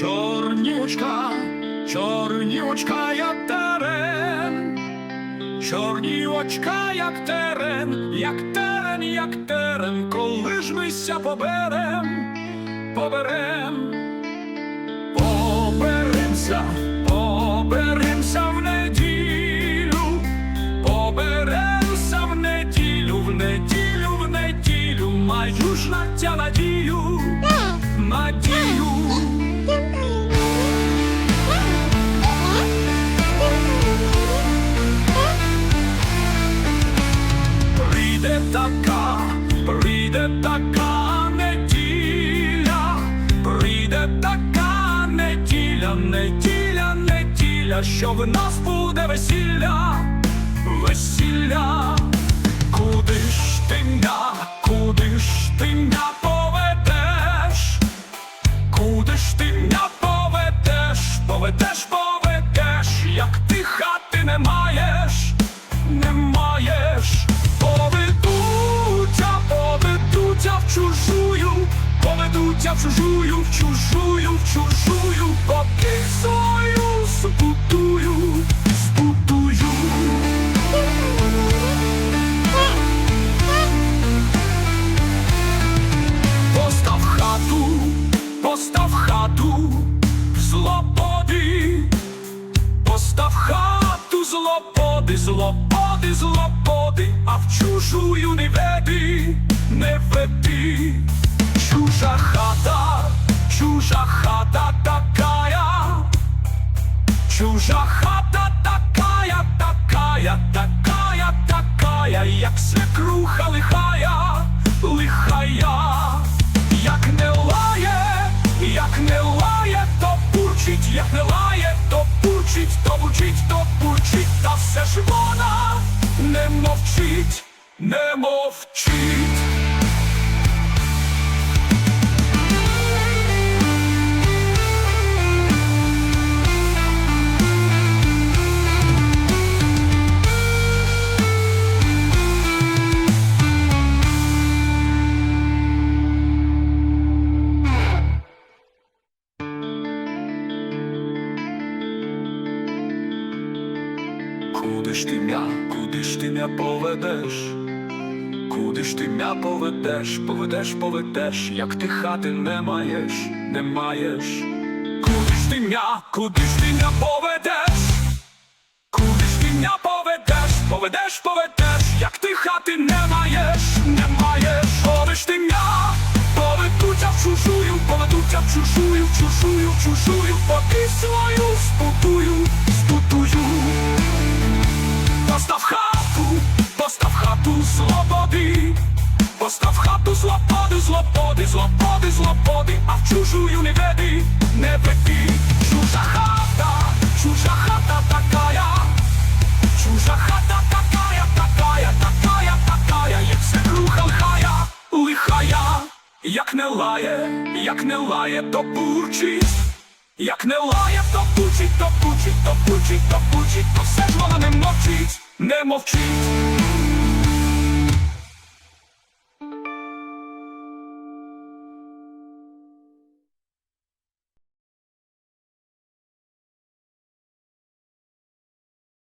чорні очка, чорні очка, як терен, чорні очка, як терен, як терен, як терен, коли ж мися поберем, поберем, поберемся, поберемся в неділю, поберемся в неділю, в неділю, в неділю, маю ж на тя надію, надію. Неділя, що в нас буде весілля, весілля, куди ж ти м'я, куди ж ти м'я поведеш, куди ж ти м'я поведеш, поведеш, поведеш, як ти хати не маєш, не маєш, поведуться, поведуться в чужую, поведуться в чужую, в чужую, в чужую, хату злободи, злободи, а в чужую не веди, не веди. Чужа хата, чужа хата такая, чужа хата такая, такая, такая, такая, як свекруха лихая, не мовчить. Куди ж ти м'я, куди ж ти м'я поведеш? Куди ж ти м'я поведеш, поведеш, поведеш, як ти хати не маєш, не маєш. Куди ж ти м'я, куди ж ти м'я поведеш? Куди ж ти м'я поведеш, поведеш, поведеш, як ти хати не маєш, не маєш. Куди ж ти м'я, поведуться в чужую, поведуться в чужую, в чужую, в чужую, злободи, злободи, злободи, злободи, а в чужую не веди, не веди. Чужа хата, чужа хата такая, чужа хата такая, такая, такая, такая, як свекруха лихая, лихая, як не лає, як не лає, то бурчить. Як не лає, то пучить, то пучить, то пучить, то пучить, то все ж вона не мовчить, не мовчить.